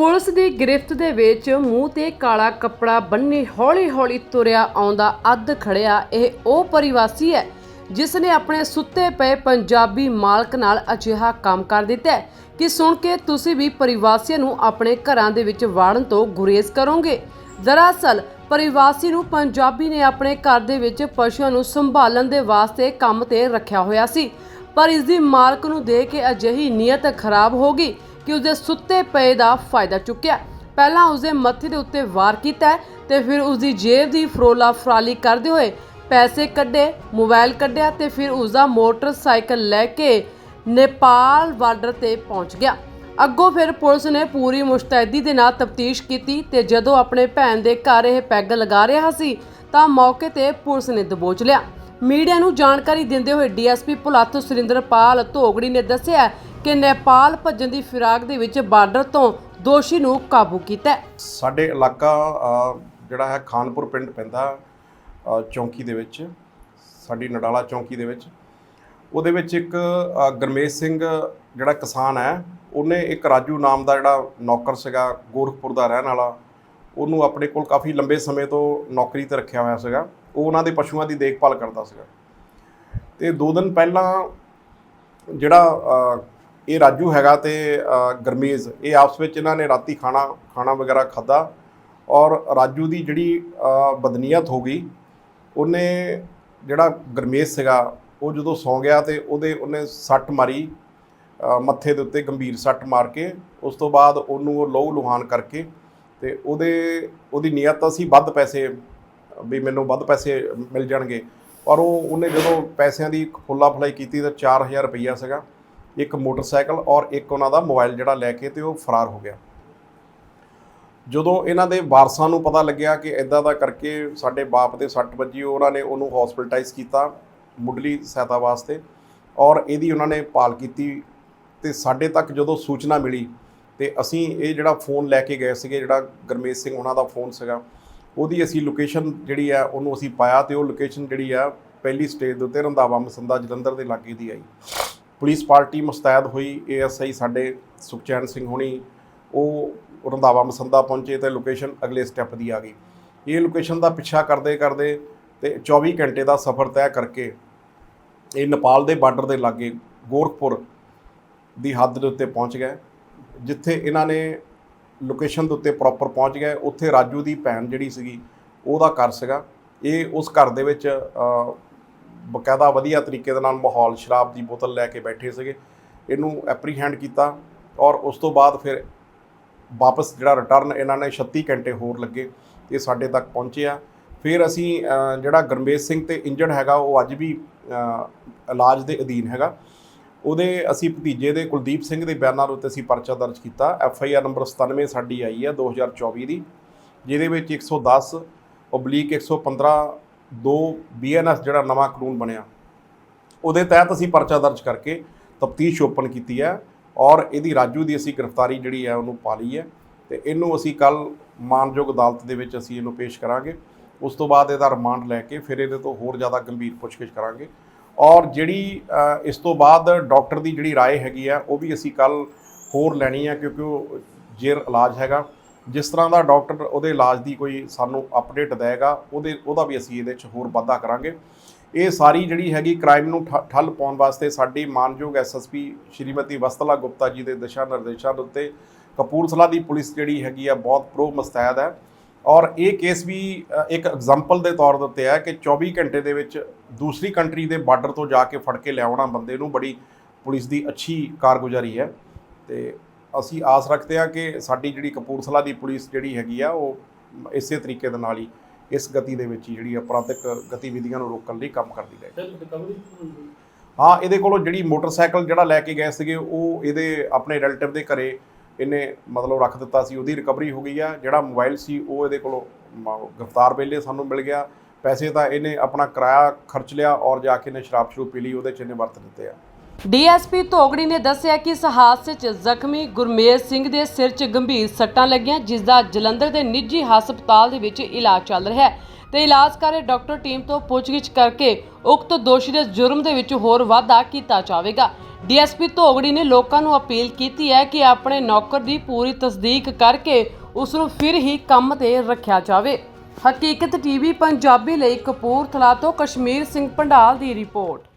Police ਦੀ ਗ੍ਰਿਫਤ ਦੇ ਵਿੱਚ ਮੂੰਹ ਤੇ ਕਾਲਾ ਕੱਪੜਾ ਬੰਨੇ ਹੌਲੀ-ਹੌਲੀ ਤੁਰਿਆ ਆਉਂਦਾ ਅੱਧ ਖੜਿਆ, ਇਹ ਉਹ ਪਰਿਵਾਸੀ ਹੈ ਜਿਸ ਨੇ ਆਪਣੇ ਸੁੱਤੇ ਪਏ ਪੰਜਾਬੀ ਮਾਲਕ ਨਾਲ ਅਜਿਹਾ ਕੰਮ ਕਰ ਦਿੱਤਾ ਹੈ ਕਿ ਸੁਣ ਕੇ ਤੁਸੀਂ ਵੀ ਪਰਿਵਾਸੀਆਂ ਨੂੰ ਆਪਣੇ ਘਰਾਂ ਦੇ ਵਿੱਚ ਵਾੜਨ ਤੋਂ ਗੁਰੇਜ਼ ਕਰੋਗੇ। ਦਰਅਸਲ, ਪਰਿਵਾਸੀ ਨੂੰ ਪੰਜਾਬੀ ਨੇ ਆਪਣੇ ਘਰ ਦੇ ਵਿੱਚ ਪਸ਼ੂਆਂ ਨੂੰ ਸੰਭਾਲਣ ਦੇ ਵਾਸਤੇ ਕੰਮ ਤੇ ਰੱਖਿਆ ਹੋਇਆ ਸੀ, ਪਰ ਇਸ ਦੀ ਮਾਲਕ ਨੂੰ ਦੇ ਕੇ ਅਜਿਹੀ ਨੀਅਤ ਖਰਾਬ ਹੋ ਗਈ ਕਿ ਉਸਦੇ ਸੁੱਤੇ ਪਏ ਦਾ ਫਾਇਦਾ ਚੁੱਕਿਆ। ਪਹਿਲਾਂ ਉਸਦੇ ਮੱਥੇ ਦੇ ਉੱਤੇ ਵਾਰ ਕੀਤਾ ਤੇ ਫਿਰ ਉਸਦੀ ਜੇਬ ਦੀ ਫਰੋਲਾ ਫਰਾਲੀ ਕਰਦੇ ਹੋਏ ਪੈਸੇ ਕੱਢੇ, ਮੋਬਾਈਲ ਕੱਢਿਆ ਤੇ ਫਿਰ ਉਸਦਾ ਮੋਟਰਸਾਈਕਲ ਲੈ ਕੇ ਨੇਪਾਲ ਬਾਰਡਰ ਤੇ ਪਹੁੰਚ ਗਿਆ। ਅੱਗੋਂ ਫਿਰ ਪੁਲਿਸ ਨੇ ਪੂਰੀ ਮੁਸ਼ਤੈਦੀ ਦੇ ਨਾਲ ਤਫਤੀਸ਼ ਕੀਤੀ ਤੇ ਜਦੋਂ ਆਪਣੇ ਭੈਣ ਦੇ ਘਰ ਇਹ ਪੈਗ ਲਗਾ ਰਿਹਾ ਸੀ, ਤਾਂ ਮੌਕੇ ਤੇ ਪੁਲਿਸ ਨੇ ਦਬੋਚ ਲਿਆ। ਮੀਡੀਆ ਨੂੰ ਜਾਣਕਾਰੀ ਦਿੰਦੇ ਹੋਏ ਡੀਐਸਪੀ ਪੁਲੱਥ ਸੁਰਿੰਦਰਪਾਲ ਧੋਗੜੀ ਨੇ ਦੱਸਿਆ ਕਿ ਨੇਪਾਲ ਭੱਜਣ ਦੀ ਫਿਰਾਕ ਦੇ ਵਿੱਚ ਬਾਰਡਰ ਤੋਂ ਦੋਸ਼ੀ ਨੂੰ ਕਾਬੂ ਕੀਤਾ ਹੈ। ਸਾਡੇ ਇਲਾਕਾ ਅ, ਜਿਹੜਾ ਹੈ ਖਾਨਪੁਰ ਪਿੰਡ ਪੈਂਦਾ ਅ, ਚੌਂਕੀ ਦੇ ਵਿੱਚ ਸਾਡੀ ਨਡਾਲਾ ਚੌਂਕੀ ਦੇ ਵਿੱਚ। ਉਹਦੇ ਵਿੱਚ ਇੱਕ ਅ, ਗਰਮੇਸ਼ ਸਿੰਘ ਜਿਹੜਾ ਕਿਸਾਨ ਹੈ ਉਹਨੇ ਇੱਕ ਰਾਜੂ ਨਾਮ ਦਾ ਜਿਹੜਾ ਨੌਕਰ ਸੀਗਾ ਗੋਰਖਪੁਰ ਦਾ ਰਹਿਣ ਵਾਲਾ ਉਹਨੂੰ ਆਪਣੇ ਕੋਲ ਕਾਫੀ ਲੰਬੇ ਸਮੇਂ ਤੋਂ ਨੌਕਰੀ ਤੇ ਰੱਖਿਆ ਹੋਇਆ ਸੀਗਾ। ਉਹ ਉਹਨਾਂ ਦੇ ਪਸ਼ੂਆਂ ਦੀ ਦੇਖਭਾਲ ਕਰਦਾ ਸੀਗਾ। ਤੇ ਦੋ ਦਿਨ ਪਹਿਲਾਂ ਜਿਹੜਾ ਅ, ਇਹ ਰਾਜੂ ਹੈਗਾ ਤੇ ਗਰਮੇਜ਼। ਇਹ ਆਪਸ ਵਿੱਚ ਇਹਨਾਂ ਨੇ ਰਾਤੀ ਖਾਣਾ ਖਾਣਾ ਵਗੈਰਾ ਖਾਦਾ ਔਰ ਰਾਜੂ ਦੀ ਜਿਹੜੀ ਬਦਨੀਅਤ ਹੋ ਗਈ, ਉਹਨੇ ਜਿਹੜਾ ਗਰਮੇਸ਼ ਸੀਗਾ, ਉਹ ਜਦੋਂ ਸੌਂ ਗਿਆ ਤੇ ਉਹਦੇ, ਉਹਨੇ ਸੱਟ ਮਾਰੀ ਮੱਥੇ ਦੇ ਉੱਤੇ ਗੰਭੀਰ ਸੱਟ ਮਾਰ ਕੇ, ਉਸ ਤੋਂ ਬਾਅਦ ਉਹਨੂੰ ਉਹ ਲੋਹ ਲੁਹਾਨ ਕਰਕੇ ਤੇ ਉਹਦੇ, ਉਹਦੀ ਨੀਅਤ ਤਾਂ ਸੀ ਵੱਧ ਪੈਸੇ, ਵੀ ਮੈਨੂੰ ਵੱਧ ਪੈਸੇ ਮਿਲ ਜਾਣਗੇ। ਪਰ ਉਹ, ਉਹਨੇ ਜਦੋਂ ਪੈਸਿਆਂ ਦੀ ਫੁੱਲਾ ਫਲਾਈ ਕੀਤੀ ਤਾਂ 4000 ਰੁਪਈਆ ਸੀਗਾ। ਇੱਕ ਮੋਟਰਸਾਈਕਲ ਔਰ ਇੱਕ ਉਹਨਾਂ ਦਾ ਮੋਬਾਈਲ ਜਿਹੜਾ ਲੈ ਕੇ ਤੇ ਉਹ ਫਰਾਰ ਹੋ ਗਿਆ। ਜਦੋਂ ਇਹਨਾਂ ਦੇ ਵਾਰਸਾਂ ਨੂੰ ਪਤਾ ਲੱਗਿਆ ਕਿ ਇਦਾਂ ਦਾ ਕਰਕੇ ਸਾਡੇ ਬਾਪ ਦੇ ਸੱਟ ਵੱਜੀ, ਉਹਨਾਂ ਨੇ ਉਹਨੂੰ ਹਸਪੀਟਲਾਈਜ਼ ਕੀਤਾ ਮੁੱਢਲੀ ਸਹਾਇਤਾ ਵਾਸਤੇ ਔਰ ਇਹਦੀ ਉਹਨਾਂ ਨੇ ਭਾਲ ਕੀਤੀ ਤੇ ਸਾਡੇ ਤੱਕ ਜਦੋਂ ਸੂਚਨਾ ਮਿਲੀ ਤੇ ਅਸੀਂ ਇਹ ਜਿਹੜਾ ਫੋਨ ਲੈ ਕੇ ਗਏ ਸੀਗੇ, ਜਿਹੜਾ ਗਰਮੇਸ਼ ਸਿੰਘ ਉਹਨਾਂ ਦਾ ਫੋਨ ਸੀਗਾ, ਉਹਦੀ ਅਸੀਂ ਲੋਕੇਸ਼ਨ ਜਿਹੜੀ ਆ ਉਹਨੂੰ ਅਸੀਂ ਪਾਇਆ ਤੇ ਉਹ ਲੋਕੇਸ਼ਨ ਜਿਹੜੀ ਆ ਪਹਿਲੀ ਸਟੇਜ ਦੇ ਉੱਤੇ ਰੰਧਾਵਾ ਮਸੰਦਾ ਜਲੰਧਰ ਦੇ ਲਾਗੇ ਦੀ ਆਈ। ਪੁਲਿਸ ਪਾਰਟੀ ਮੁਸਤੈਦ ਹੋਈ, ਏਐਸਆਈ ਸਾਡੇ ਸੁਖਚੈਨ ਸਿੰਘ ਹੋਣੀ, ਉਹ ਰੰਧਾਵਾ ਮਸੰਦਾ ਪਹੁੰਚੇ ਤੇ ਲੋਕੇਸ਼ਨ ਅਗਲੇ ਸਟੈਪ ਦੀ ਆ ਗਈ। ਇਹ ਲੋਕੇਸ਼ਨ ਦਾ ਪਿੱਛਾ ਕਰਦੇ ਕਰਦੇ ਤੇ 24 ਘੰਟੇ ਦਾ ਸਫ਼ਰ ਤੈਅ ਕਰਕੇ ਇਹ ਨੇਪਾਲ ਦੇ ਬਾਰਡਰ ਦੇ ਲਾਗੇ ਗੋਰਖਪੁਰ ਦੀ ਹੱਦ ਦੇ ਉੱਤੇ ਪਹੁੰਚ ਗਏ, ਜਿੱਥੇ ਇਹਨਾਂ ਨੇ ਲੋਕੇਸ਼ਨ ਦੇ ਉੱਤੇ ਪ੍ਰੋਪਰ ਪਹੁੰਚ ਗਏ। ਉੱਥੇ ਰਾਜੂ ਦੀ ਭੈਣ ਜਿਹੜੀ ਸੀਗੀ, ਉਹਦਾ ਘਰ ਸੀਗਾ। ਇਹ ਉਸ ਘਰ ਦੇ ਵਿੱਚ ਬਕਾਇਦਾ ਵਧੀਆ ਤਰੀਕੇ ਦੇ ਨਾਲ ਮਾਹੌਲ ਸ਼ਰਾਬ ਦੀ ਬੋਤਲ ਲੈ ਕੇ ਬੈਠੇ ਸੀਗੇ। ਇਹਨੂੰ ਐਪਰੀਹੈਂਡ ਕੀਤਾ ਔਰ ਉਸ ਤੋਂ ਬਾਅਦ ਫਿਰ ਵਾਪਸ ਜਿਹੜਾ ਰਿਟਰਨ ਇਹਨਾਂ ਨੇ 36 ਘੰਟੇ ਹੋਰ ਲੱਗੇ, ਇਹ ਸਾਡੇ ਤੱਕ ਪਹੁੰਚਿਆ ਫਿਰ ਅਸੀਂ ਜਿਹੜਾ ਗਰਮੇਸ਼ ਸਿੰਘ ਤੇ ਇੰਜਰਡ ਹੈਗਾ, ਉਹ ਅੱਜ ਵੀ ਇਲਾਜ ਦੇ ਅਧੀਨ ਹੈਗਾ। ਉਹਦੇ ਅਸੀਂ ਭਤੀਜੇ ਦੇ ਕੁਲਦੀਪ ਸਿੰਘ ਦੇ ਬਿਆਨਾਂ ਉੱਤੇ ਅਸੀਂ ਪਰਚਾ ਦਰਜ ਕੀਤਾ। ਐਫ ਆਈ ਆਰ ਨੰਬਰ 97 ਸਾਡੀ ਆਈ ਹੈ 2024 ਦੀ, ਜਿਹਦੇ ਵਿੱਚ 110 ਓਬਲੀਕ 115 2 ਬੀਐਨਐਸ ਜਿਹੜਾ ਨਵਾਂ ਕਾਨੂੰਨ ਬਣਿਆ ਉਹਦੇ ਤਹਿਤ ਅਸੀਂ ਪਰਚਾ ਦਰਜ ਕਰਕੇ ਤਫਤੀਸ਼ ਓਪਨ ਕੀਤੀ ਹੈ ਔਰ ਇਹਦੀ ਰਾਜੂ ਦੀ ਅਸੀਂ ਗ੍ਰਿਫਤਾਰੀ ਜਿਹੜੀ ਹੈ ਉਹਨੂੰ ਪਾ ਲਈ ਹੈ ਤੇ ਇਹਨੂੰ ਅਸੀਂ ਕੱਲ ਮਾਨਯੋਗ ਅਦਾਲਤ ਦੇ ਵਿੱਚ ਅਸੀਂ ਇਹਨੂੰ ਪੇਸ਼ ਕਰਾਂਗੇ ਉਸ ਤੋਂ ਬਾਅਦ ਇਹਦਾ ਰਿਮਾਂਡ ਲੈ ਕੇ ਫਿਰ ਇਹਦੇ ਤੋਂ ਹੋਰ ਜ਼ਿਆਦਾ ਗੰਭੀਰ ਪੁੱਛਗਿੱਛ ਕਰਾਂਗੇ ਔਰ ਜਿਹੜੀ ਅ, ਇਸ ਤੋਂ ਬਾਅਦ ਡਾਕਟਰ ਦੀ ਜਿਹੜੀ رائے ਹੈਗੀ ਆ ਉਹ ਵੀ ਅਸੀਂ ਕੱਲ ਹੋਰ ਲੈਣੀ ਆ ਕਿਉਂਕਿ ਉਹ ਜੇਰ ਇਲਾਜ ਹੈਗਾ ਜਿਸ ਤਰ੍ਹਾਂ ਦਾ ਡਾਕਟਰ ਉਹਦੇ ਇਲਾਜ ਦੀ ਕੋਈ ਸਾਨੂੰ ਅਪਡੇਟ ਦੇਗਾ ਉਹਦੇ, ਉਹਦਾ ਵੀ ਅਸੀਂ ਇਹਦੇ 'ਚ ਹੋਰ ਵਾਧਾ ਕਰਾਂਗੇ। ਇਹ ਸਾਰੀ ਜਿਹੜੀ ਹੈਗੀ ਕ੍ਰਾਈਮ ਨੂੰ ਠ- ਠੱਲ ਪਾਉਣ ਵਾਸਤੇ ਸਾਡੀ ਮਾਨਯੋਗ ਐਸਐਸਪੀ ਸ਼੍ਰੀਮਤੀ ਵਸਤਲਾ ਗੁਪਤਾ ਜੀ ਦੇ ਦਿਸ਼ਾ ਨਿਰਦੇਸ਼ਾਂ ਦੇ ਉੱਤੇ ਕਪੂਰਥਲਾ ਦੀ ਪੁਲਿਸ ਜਿਹੜੀ ਹੈਗੀ ਆ ਬਹੁਤ ਪ੍ਰੋ ਮੁਸਤੈਦ ਹੈ। ਔਰ ਇਹ ਕੇਸ ਵੀ ਇੱਕ ਐਗਜ਼ਾਮਪਲ ਦੇ ਤੌਰ ਦੇ ਉੱਤੇ ਹੈ ਕਿ 24 ਘੰਟੇ ਦੇ ਵਿੱਚ ਦੂਸਰੀ ਕੰਟਰੀ ਦੇ ਬਾਰਡਰ ਤੋਂ ਜਾ ਕੇ ਫੜ ਕੇ ਲਿਆਉਣਾ ਬੰਦੇ ਨੂੰ ਬੜੀ ਪੁਲਿਸ ਦੀ ਅੱਛੀ ਕਾਰਗੁਜ਼ਾਰੀ ਹੈ। ਤੇ ਅਸੀਂ ਆਸ ਰੱਖਦੇ ਹਾਂ ਕਿ ਸਾਡੀ ਜਿਹੜੀ ਕਪੂਰਥਲਾ ਦੀ ਪੁਲਿਸ ਜਿਹੜੀ ਹੈਗੀ ਆ ਉਹ ਇਸੇ ਤਰੀਕੇ ਦੇ ਨਾਲ ਹੀ ਇਸ ਗਤੀ ਦੇ ਵਿੱਚ ਜਿਹੜੀ ਅਪਰਾਧਿਕ ਗਤੀਵਿਧੀਆਂ ਨੂੰ ਰੋਕਣ ਲਈ ਕੰਮ ਕਰਦੀ ਰਹੇ। ਸਰ ਹਾਂ ਇਹਦੇ ਕੋਲੋਂ ਜਿਹੜੀ ਮੋਟਰਸਾਈਕਲ ਜਿਹੜਾ ਲੈ ਕੇ ਗਏ ਸੀਗੇ ਉਹ ਇਹਦੇ ਆਪਣੇ ਰਿਲੇਟਿਵ ਦੇ ਘਰੇ ਇਹਨੇ ਮਤਲਬ ਰੱਖ ਦਿੱਤਾ ਸੀ ਉਹਦੀ ਰਿਕਵਰੀ ਹੋ ਗਈ ਆ। ਜਿਹੜਾ ਮੋਬਾਈਲ ਸੀ ਉਹ ਇਹਦੇ ਕੋਲੋਂ ਗ੍ਰਿਫਤਾਰ ਵੇਲੇ ਸਾਨੂੰ ਮਿਲ ਗਿਆ। ਪੈਸੇ ਤਾਂ ਇਹਨੇ ਆਪਣਾ ਕਿਰਾਇਆ ਖਰਚ ਲਿਆ ਔਰ ਜਾ ਕੇ ਇਹਨੇ ਸ਼ਰਾਬ ਸ਼ਰੂਬ ਪੀ ਲਈ ਉਹਦੇ ਚ ਇਹਨੇ ਵਰਤ ਦਿੱਤੇ ਆ। ਡੀਐਸਪੀ ਧੋਗੜੀ ਨੇ ਦੱਸਿਆ ਕਿ ਇਸ ਹਾਦਸੇ 'ਚ ਜ਼ਖਮੀ ਗੁਰਮੇਜ ਸਿੰਘ ਦੇ ਸਿਰ 'ਚ ਗੰਭੀਰ ਸੱਟਾਂ ਲੱਗੀਆਂ, ਜਿਸ ਦਾ ਜਲੰਧਰ ਦੇ ਨਿੱਜੀ ਹਸਪਤਾਲ ਦੇ ਵਿੱਚ ਇਲਾਜ ਚੱਲ ਰਿਹਾ ਹੈ। ਤੇ ਇਲਾਜ ਕਰ ਰਹੇ ਡਾਕਟਰ ਟੀਮ ਤੋਂ ਪੁੱਛਗਿੱਛ ਕਰਕੇ ਉਕਤ ਦੋਸ਼ੀ ਦੇ ਜੁਰਮ ਦੇ ਵਿੱਚ ਹੋਰ ਵਾਧਾ ਕੀਤਾ ਜਾਵੇਗਾ। ਡੀਐਸਪੀ ਧੋਗੜੀ ਨੇ ਲੋਕਾਂ ਨੂੰ ਅਪੀਲ ਕੀਤੀ ਹੈ ਕਿ ਆਪਣੇ ਨੌਕਰ ਦੀ ਪੂਰੀ ਤਸਦੀਕ ਕਰਕੇ ਉਸ ਨੂੰ ਫਿਰ ਹੀ ਕੰਮ ਤੇ ਰੱਖਿਆ ਜਾਵੇ। ਹਕੀਕਤ ਟੀਵੀ ਪੰਜਾਬੀ ਲਈ ਕਪੂਰਥਲਾ ਤੋਂ ਕਸ਼ਮੀਰ ਸਿੰਘ ਪੰਡਾਲ ਦੀ ਰਿਪੋਰਟ।